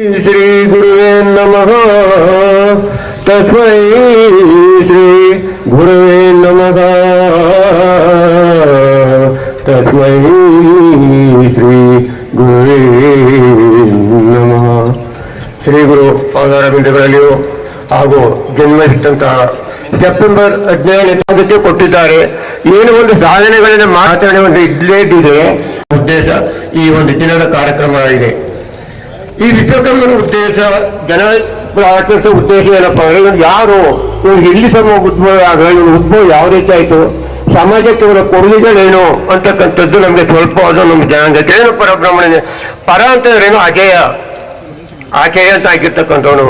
ಶ್ರೀ ಗುರುವೇ ನಮಃ. ತಸ್ಮೈ ಶ್ರೀ ಗುರುವೇ ನಮಃ. ತಸ್ಮೈ ಶ್ರೀ ಗುರುವೇ ನಮಃ. ಶ್ರೀ ಗುರು ಪಾದಾರ ಬಿಂದುಗಳಲ್ಲಿಯೂ ಹಾಗೂ ಜನ್ಮವಿಟ್ಟಂತಹ ಸೆಪ್ಟೆಂಬರ್ ಹದಿನೇಳನೇ ಕೊಟ್ಟಿದ್ದಾರೆ. ಏನು ಒಂದು ಸಾಧನೆಗಳನ್ನ ಮಾತಾಡಿ ಒಂದು ಉದ್ದೇಶ ಈ ಒಂದು ದಿನದ ಕಾರ್ಯಕ್ರಮ ಇದೆ ಈ ವಿಶ್ವಕರ್ಮನ ಉದ್ದೇಶ, ಜನ ಆಚರಿಸೋ ಉದ್ದೇಶ ಏನಪ್ಪ ಅಂದ್ರೆ ಯಾರು? ಇವ್ರಿಗೆ ಎಲ್ಲಿ ಸಮ ಉದ್ಭವ ಆಗ ಇವ್ರ ಉದ್ಭವ ಯಾವ ರೀತಿ ಆಯ್ತು? ಸಮಾಜಕ್ಕೆ ಇವರ ಕೊಡುಗೆಗಳೇನು ಅಂತಕ್ಕಂಥದ್ದು ನಮಗೆ ಸ್ವಲ್ಪ ಅದು ನಮ್ಮ ಜನಾಂಗಕ್ಕೆ ಏನು ಪರಬ್ರಹ್ಮಣ್ಯ ಪರ ಅಂತಂದ್ರೇನು ಅಜೇಯ ಆಚೆಯ ಅಂತ ಆಗಿರ್ತಕ್ಕಂಥವನು.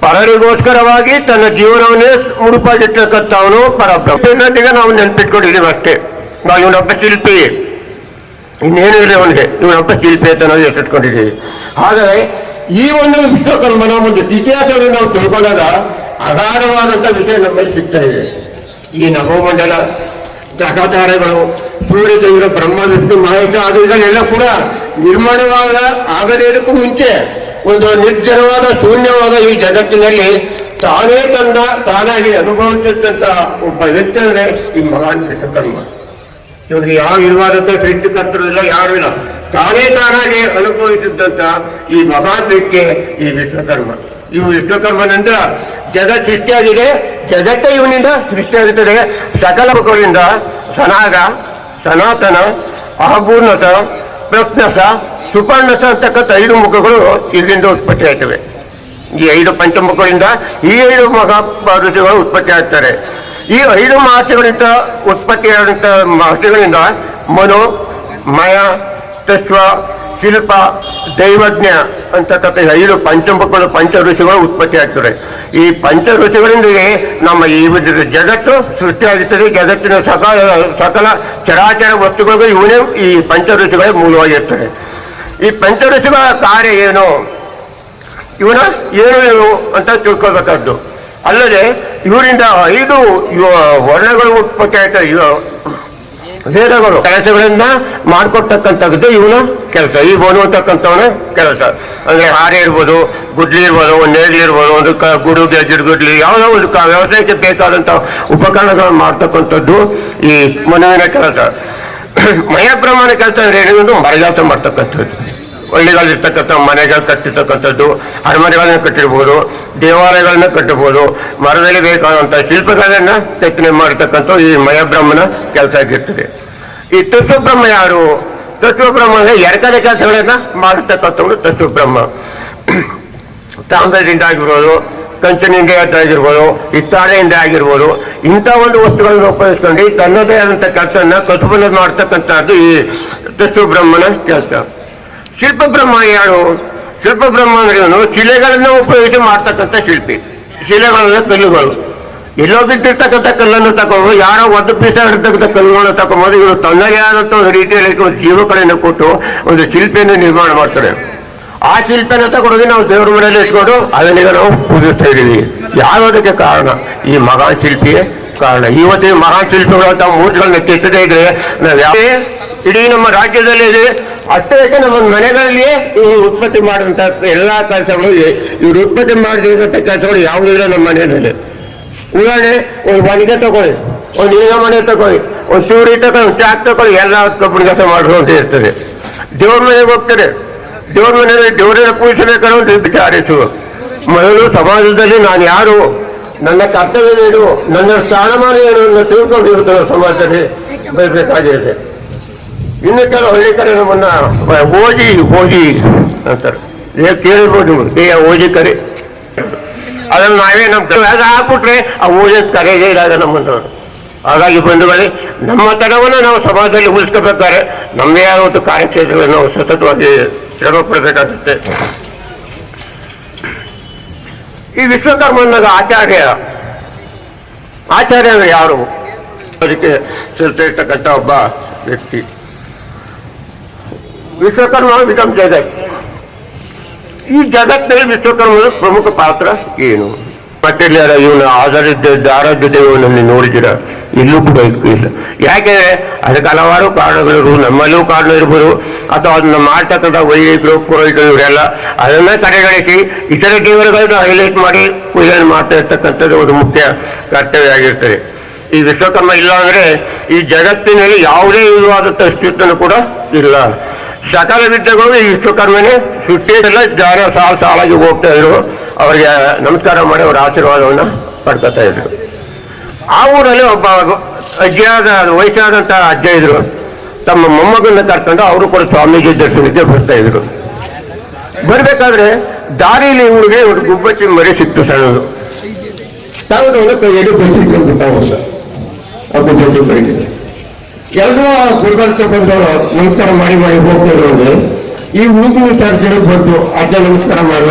ಪರರಿಗೋಸ್ಕರವಾಗಿ ತನ್ನ ಜೀವನವನ್ನೇ ಮುಡುಪಾಗಿರ್ತಕ್ಕಂಥವನು ಪರಬ್ರಹ್ಮ. ನಾವು ನೆನ್ಪಿಟ್ಕೊಂಡಿದ್ದೀವಿ ಅಷ್ಟೇ. ನಾವು ಇವನೊಬ್ಬ ಶಿಲ್ಪಿ. ಇನ್ನೇನು ಇಲ್ಲ ಅವನಿಗೆ ಇವನೊಬ್ಬ ಅಂತ ನಾವು ಎತ್ತಿಟ್ಕೊಂಡಿದ್ದೀವಿ. ಆದರೆ ಈ ಒಂದು ವಿಶ್ವಕರ್ಮನ ಒಂದು ಇತಿಹಾಸವನ್ನು ನಾವು ತಿಳ್ಕೊಂಡಾಗ ಅಗಾಧವಾದಂಥ ವಿಷಯ ನಮ್ಮಲ್ಲಿ ಸಿಗ್ತಾ ಇದೆ. ಈ ನವಮಂಡಲ ಗ್ರಹತಾರೆಗಳು ಸೂರ್ಯ ಚಂದ್ರ ಬ್ರಹ್ಮ, ವಿಷ್ಣು, ಮಹೇಶ ಅದು ಕೂಡ ನಿರ್ಮಾಣವಾದ ಆಗದೇದಕ್ಕೂ ಮುಂಚೆ ಒಂದು ನಿರ್ಜನವಾದ, ಶೂನ್ಯವಾದ ಈ ಜಗತ್ತಿನಲ್ಲಿ ತಾನೇ ತಂದ, ತಾನಾಗಿ ಅನುಭವಿಸಿದಂತ ಒಬ್ಬ ವ್ಯಕ್ತಿ ಅಂದರೆ ಈ ಮಹಾನ್ ವಿಶ್ವಕರ್ಮ. ಇವನಿಗೆ ಯಾವ ಇರುವಾದಂತ ಸೃಷ್ಟಿಕರ್ತರು ಇಲ್ಲ, ಯಾರು ಇಲ್ಲ. ತಾನೇ ತಾನಾಗಿ ಅನುಭವಿಸಿದ್ದಂತ ಈ ಮಹಾಸೃಷ್ಟಿ ಈ ವಿಶ್ವಕರ್ಮ. ಇವು ವಿಶ್ವಕರ್ಮನಿಂದ ಜಗತ್ ಸೃಷ್ಟಿಯಾಗಿದೆ, ಜಗತ್ತೇ ಇವನಿಂದ ಸೃಷ್ಟಿಯಾಗುತ್ತದೆ. ಸಕಲ ಮುಖಗಳಿಂದ ಸನಾಗ, ಸನಾತನ ಅಹಪೂರ್ಣಸ ಪ್ರಜ್ಞಸ ಸುಪರ್ಣಸ ಅಂತಕ್ಕಂಥ ಐದು ಮುಖಗಳು ಇಲ್ಲಿಂದ ಉತ್ಪತ್ತಿ ಆಯ್ತವೆ ಈ ಐದು ಪಂಚಮುಖಗಳಿಂದ ಈ ಐದು ಮಹಾಪಾರ್ವತಿಗಳು ಉತ್ಪತ್ತಿ ಆಗ್ತಾರೆ ಈ ಐದು ಮಹರ್ಷಿಗಳಿಂದ ಉತ್ಪತ್ತಿಯಾದಂಥ ಮಹರ್ಷಿಗಳಿಂದ ಮನು, ಮಯ ತಶ್ವ ಶಿಲ್ಪ, ದೈವಜ್ಞ ಅಂತಕ್ಕಂಥ ಐದು ಪಂಚಮುಖಗಳು ಪಂಚ ಋಷಿಗಳು ಉತ್ಪತ್ತಿ ಆಗ್ತದೆ. ಈ ಪಂಚ ಋಷಿಗಳಿಂದಲೇ ನಮ್ಮ ಈ ಜಗತ್ತು ಸೃಷ್ಟಿಯಾಗುತ್ತದೆ ಜಗತ್ತಿನ ಸಕಲ ಸಕಲ ಚರಾಚರ ವಸ್ತುಗಳಿಗೂ ಇವನೇ ಈ ಪಂಚ ಋಷಿಗಳೇ ಮೂಲವಾಗಿರ್ತದೆ. ಈ ಪಂಚ ಋಷಿಗಳ ಕಾರ್ಯ ಏನು? ಇವನ ಏನು ಅಂತ ತಿಳ್ಕೊಳ್ಬೇಕಾದ್ದು. ಅಲ್ಲದೆ ಇವರಿಂದ ಐದು ವರ್ಣಗಳು ಉತ್ಪತ್ತಿ ಆಯ್ತಾ ಇವ? ವೇದಗಳು. ಕೆಲಸಗಳನ್ನ ಮಾಡ್ಕೊಡ್ತಕ್ಕಂಥದ್ದು ಇವನ ಕೆಲಸ. ಈ ಬರುವಂತಕ್ಕಂಥವನ ಕೆಲಸ. ಅಂದ್ರೆ ಹಾರೆ ಇರ್ಬೋದು ಗುಡ್ಲಿ ಇರ್ಬೋದು ಒಂದು ಇರ್ಬೋದು ಒಂದು ಕ ಗುಡು ಗೆಜ್ಜಿಡ್ ಗುಡ್ಲಿ ಯಾವುದೋ ಒಂದು ವ್ಯವಸಾಯಕ್ಕೆ ಬೇಕಾದಂಥ ಉಪಕರಣಗಳನ್ನು ಮಾಡ್ತಕ್ಕಂಥದ್ದು ಈ ಮನುವಿನ ಕೆಲಸ. ಮಯ ಪ್ರಮಾಣ ಕೆಲಸ ಅಂದ್ರೆ ಏನು ಮರಜಾತ ಮಾಡ್ತಕ್ಕಂಥದ್ದು. ಹಳ್ಳಿಗಳಿರ್ತಕ್ಕಂಥ ಮನೆಗಳು ಕಟ್ಟಿರ್ತಕ್ಕಂಥದ್ದು, ಅರಮನೆಗಳನ್ನ ಕಟ್ಟಿರ್ಬೋದು, ದೇವಾಲಯಗಳನ್ನ ಕಟ್ಟಬಹುದು ಮರದಲ್ಲಿ ಬೇಕಾದಂಥ ಶಿಲ್ಪಗಳನ್ನ ಕೆತ್ತನೆ ಮಾಡತಕ್ಕಂಥ ಈ ಮಯಬ್ರಹ್ಮನ ಕೆಲಸ ಆಗಿರ್ತದೆ. ಈ ತತ್ವಬ್ರಹ್ಮ ಯಾರು? ತತ್ವಬ್ರಹ್ಮ ಅಂದ್ರೆ ಎರಕದ ಕೆಲಸಗಳನ್ನ ಮಾಡತಕ್ಕಂಥವ್ರು ತತ್ವಬ್ರಹ್ಮ. ತಾಮ್ರದಿಂದ ಆಗಿರ್ಬೋದು, ಕಂಚಿನಿಂದ ಆಗಿರ್ಬೋದು ಇತ್ತಾಳೆಯಿಂದ ಆಗಿರ್ಬೋದು, ಇಂಥ ಒಂದು ವಸ್ತುಗಳನ್ನು ಉಪಯೋಗಿಸ್ಕೊಂಡು ತನ್ನದೇ ಆದಂಥ ಕೆಲಸನ ಕಸುಬನ್ನು ಮಾಡ್ತಕ್ಕಂಥದ್ದು ಈ ತತ್ವಬ್ರಹ್ಮನ ಕೆಲಸ. ಶಿಲ್ಪಬ್ರಹ್ಮ ಯಾರು ಶಿಲ್ಪಬ್ರಹ್ಮ ಅಂದ್ರೆ ಇವನು ಶಿಲೆಗಳನ್ನು ಉಪಯೋಗಿಸಿ ಮಾಡ್ತಕ್ಕಂಥ ಶಿಲ್ಪಿ. ಶಿಲೆಗಳನ್ನ ಕಲ್ಲುಗಳು. ಎಲ್ಲೋ ಬಿಟ್ಟಿರ್ತಕ್ಕಂಥ ಕಲ್ಲನ್ನು ತಗೊಂಡು ಯಾರೋ ಒಂದು ಪೀಸ ಇರ್ತಕ್ಕಂಥ ಕಲ್ಲುಗಳನ್ನು ತಗೊಂಬೋದು ಇವರು ತನ್ನದೇ ಆದಂಥ ಒಂದು ರೀತಿಯಲ್ಲಿ ಒಂದು ಜೀವಕಳೆಯನ್ನು ಕೊಟ್ಟು ಒಂದು ಶಿಲ್ಪಿಯನ್ನು ನಿರ್ಮಾಣ ಮಾಡ್ತಾರೆ. ಆ ಶಿಲ್ಪನ ತಗೊಂಡೋಗಿ ನಾವು ದೇವರ ಮನೆಯಲ್ಲಿ ಇಟ್ಕೊಂಡು ಅದನ್ನೀಗ ನಾವು ಪೂಜಿಸ್ತಾ ಇದ್ದೀವಿ. ಯಾವುದಕ್ಕೆ ಕಾರಣ? ಈ ಮಹಾನ್ ಶಿಲ್ಪಿಯೇ ಕಾರಣ. ಇವತ್ತಿನ ಮಹಾನ್ ಶಿಲ್ಪಿಗಳು ಅಂತ ಮೂರ್ತಿಗಳನ್ನ ಕೆತ್ತದೇ ಇದ್ರೆ ನಾವು ಯಾವ ಇಡೀ ನಮ್ಮ ರಾಜ್ಯದಲ್ಲಿ ಇದೆ. ಅಷ್ಟೇ ನಮ್ಮ ಮನೆಗಳಲ್ಲಿಯೇ ಈ ಉತ್ಪತ್ತಿ ಮಾಡಿದಂಥ ಎಲ್ಲಾ ಕೆಲಸಗಳು ಇವೆ ಇವ್ರು ಉತ್ಪತ್ತಿ ಮಾಡಿದಂಥ ಕೆಲಸಗಳು ಯಾವುದೂ ಇಲ್ಲ ನಮ್ಮ ಮನೆಯಲ್ಲಿ. ಉದಾಹರಣೆ, ಒಂದು ಮನೆಗೆ ತಗೊಳ್ಳಿ, ಒಂದು ಈಗ ಮನೆ ತಗೊಳ್ಳಿ, ಒಂದು ಸೂರಿ ತಗೊಳ್ಳಿ ಚಾಕ್ ತಗೊಳ್ಳಿ, ಎಲ್ಲ ಕಬ್ಬಿಣ ಕೆಲಸ ಮಾಡುವಂತ ಇರ್ತದೆ ದೇವ್ರ ಮನೆಗೆ ಹೋಗ್ತಾರೆ. ದೇವ್ರ ಮನೆಯಲ್ಲಿ ದೇವರನ್ನ ಪೂಜಿಸಬೇಕಾದ್ರೆ ಒಂದು ವಿಚಾರಿಸು. ಮೊದಲು ಸಮಾಜದಲ್ಲಿ ನಾನು ಯಾರು? ನನ್ನ ಕರ್ತವ್ಯ ಏನು? ನನ್ನ ಸ್ಥಾನಮಾನ ಏನು ಅಂತ ತಿಳ್ಕೊಂಡಿರ್ತಾರೆ ಸಮಾಜದಲ್ಲಿ. ಬರಬೇಕಾಗಿದೆ. ಇನ್ನು ಕೆಲವು ಹಳ್ಳಿ ಕಡೆ ನಮ್ಮನ್ನ ಓಜಿ ಹೋಗಿ ಅಂತಾರೆ. ಕೇಳಿರ್ಬೋದು ಏ, ಓಜಿ ಕರೆ. ಅದನ್ನ ನಾವೇ ನಮ್ಮ ಅದು ಹಾಕ್ಬಿಟ್ರೆ ಆ ಓಜಿ ಕರೆಗೆ ಇರಾಗ ನಮ್ಮಂತವ್ರು ಹಾಗಾಗಿ ಬಂಧುಗಳೇ, ನಮ್ಮ ತನವನ್ನು ನಾವು ಸಮಾಜದಲ್ಲಿ ಉಳಿಸ್ಕೋಬೇಕಾದ್ರೆ ನಮ್ಮದೇ ಆದ ಒಂದು ಕಾರ್ಯಕ್ಷೇತ್ರಗಳನ್ನು ನಾವು ಸತತವಾಗಿ ಶ್ರಮ ಪಡಬೇಕಾಗುತ್ತೆ ಈ ವಿಶ್ವಕರ್ಮನಾಗ ಆಚಾರ್ಯ ಆಚಾರ್ಯ ಯಾರು? ಅದಕ್ಕೆ ಸೇರ್ತಿರ್ತಕ್ಕಂಥ ಒಬ್ಬ ವ್ಯಕ್ತಿ. ವಿಶ್ವಕರ್ಮ ವಿಧಂ ಜಗತ್. ಈ ಜಗತ್ತಿನಲ್ಲಿ ವಿಶ್ವಕರ್ಮದ ಪ್ರಮುಖ ಪಾತ್ರ ಏನು? ಪಟ್ಟಿಲ್ಲ ಇವನು ಆಧಾರದ ಆರೋಗ್ಯ ದೇವನನ್ನು ನೋಡಿದಿರ. ಇಲ್ಲೂ ಕೂಡ ಇಲ್ಲ. ಯಾಕೆಂದ್ರೆ ಅದಕ್ಕೆ ಹಲವಾರು ಕಾರಣಗಳಿರು ನಮ್ಮಲ್ಲೂ ಕಾರಣ ಇರ್ಬೋದು. ಅಥವಾ ಅದನ್ನ ಮಾಡ್ತಕ್ಕಂಥ ವೈದಿಕರು ಪುರೋಹಿತರು ಇವರೆಲ್ಲ ಅದನ್ನ ಕಡೆಗಣಿಸಿ ಇತರ ದೇವರುಗಳನ್ನ ಹೈಲೈಟ್ ಮಾಡಿ ಪೂಜೆ ಮಾಡ್ತಾ ಇರ್ತಕ್ಕಂಥದ್ದು ಒಂದು ಮುಖ್ಯ ಕರ್ತವ್ಯ ಆಗಿರ್ತದೆ. ಈ ವಿಶ್ವಕರ್ಮ ಇಲ್ಲ ಅಂದ್ರೆ ಈ ಜಗತ್ತಿನಲ್ಲಿ ಯಾವುದೇ ವಿಧವಾದಂಥ ಅಸ್ತಿತ್ವನೂ ಕೂಡ ಇಲ್ಲ. ಸಕಲ ವಿದ್ಯೆಗಳು ಈ ಕರ್ಮನೆ ಸೃಷ್ಟಿಯೆಲ್ಲ ಜನ ಸಾಲು ಸಾಲಾಗಿ ಹೋಗ್ತಾ ಇದ್ರು. ಅವರಿಗೆ ನಮಸ್ಕಾರ ಮಾಡಿ ಅವರ ಆಶೀರ್ವಾದವನ್ನು ಪಡ್ಕೊತಾ ಇದ್ರು. ಆ ಊರಲ್ಲಿ ಒಬ್ಬ ಅಜ್ಜಿಯಾದ ವಯಸ್ಸಾದಂತ ಅಜ್ಜ ಇದ್ರು. ತಮ್ಮ ಮೊಮ್ಮಗನ್ನ ಕರ್ಕೊಂಡು ಅವರು ಕೂಡ ಸ್ವಾಮೀಜಿ ದರ್ಶನಕ್ಕೆ ಬರ್ತಾ ಇದ್ರು. ಬರ್ಬೇಕಾದ್ರೆ ದಾರಿಲಿ ಇವ್ರಿಗೆ ಒಂದು ಗುಬ್ಬಚ್ಚಿ ಮರಿ ಸಿಕ್ತು ಸಣ್ಣದು. ತಾವು ಕೈಯಲ್ಲಿ ಬಚ್ಚಿಟ್ಕೊಂಡ್ಬಿಟ್ಟ ಹೋದ ಆ ಗುಬ್ಬಚ್ಚಿ ಮರಿಗೆ ಎಲ್ಲರೂ ಗುರುಗಳ ಬಂದು ನಮಸ್ಕಾರ ಮಾಡಿ ಮಾಡಿ ಹೋಗ್ತಾ ಇರೋದು. ಈ ಹುಡುಗಿ ವಿಚಾರ ಬಂತು ಅಜ್ಜ ನಮಸ್ಕಾರ ಮಾಡುವ